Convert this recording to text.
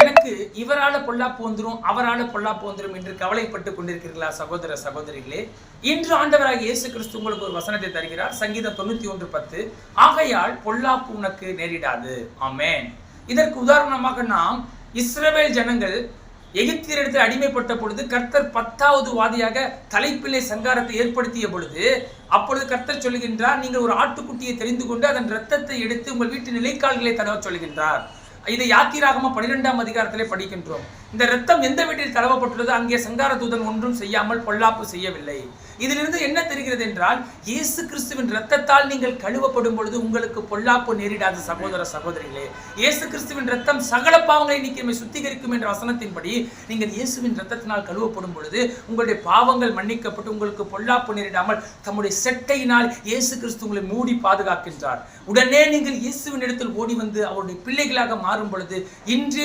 எனக்கு இவரால பொல்லாப்பு வந்துடும் அவரால பொல்லாப்பு வந்துடும் என்று கவலைப்பட்டு கொண்டிருக்கிறீர்களா சகோதர சகோதரிகளே? இன்று ஆண்டவராக இயேசு கிறிஸ்து உங்களுக்கு ஒரு வசனத்தை தருகிறார். சங்கீதம் தொண்ணூத்தி ஒன்று பத்து. ஆகையால் பொல்லாப்பு உனக்கு நேரிடாது. ஆமேன். இதற்கு உதாரணமாக நாம் இஸ்ரேல் ஜனங்கள் எகிப்தியரிடத்தில் அடிமைப்பட்ட பொழுது கர்த்தர் பத்தாவது வாதியாக தலைப்பிலே சங்காரத்தை ஏற்படுத்திய பொழுது அப்பொழுது கர்த்தர் சொல்லுகின்றார் நீங்கள் ஒரு ஆட்டுக்குட்டியை தெரிந்து கொண்டு அதன் ரத்தத்தை எடுத்து உங்கள் வீட்டு நிலைக்கால்களை தடவ சொல்கின்றார். இதை யாத்திராகம பன்னிரெண்டாம் அதிகாரத்திலே படிக்கின்றோம். இந்த ரத்தம் எந்த வீட்டில் தளவப்பட்டுள்ளது அங்கே சங்கார தூதன் ஒன்றும் செய்யாமல் பொல்லாப்பு செய்யவில்லை. இதிலிருந்து என்ன தெரிகிறது என்றால் இயேசு கிறிஸ்துவின் ரத்தத்தால் நீங்கள் கழுவப்படும் பொழுது உங்களுக்கு பொல்லாப்பு நேரிடாத சகோதர சகோதரிகளே. இயேசு கிறிஸ்துவின் ரத்தம் சகல பாவங்களை நீக்கி சுத்திகரிக்கும் என்ற வசனத்தின்படி நீங்கள் இயேசுவின் ரத்தத்தினால் கழுவப்படும் பொழுது உங்களுடைய பாவங்கள் மன்னிக்கப்பட்டு உங்களுக்கு பொல்லாப்பு நேரிடாமல் தம்முடைய செட்டையினால் இயேசு கிறிஸ்து உங்களை மூடி பாதுகாக்கின்றார். உடனே நீங்கள் இயேசுவின் இடத்தில் ஓடி வந்து அவருடைய பிள்ளைகளாக மாறும் பொழுது இன்று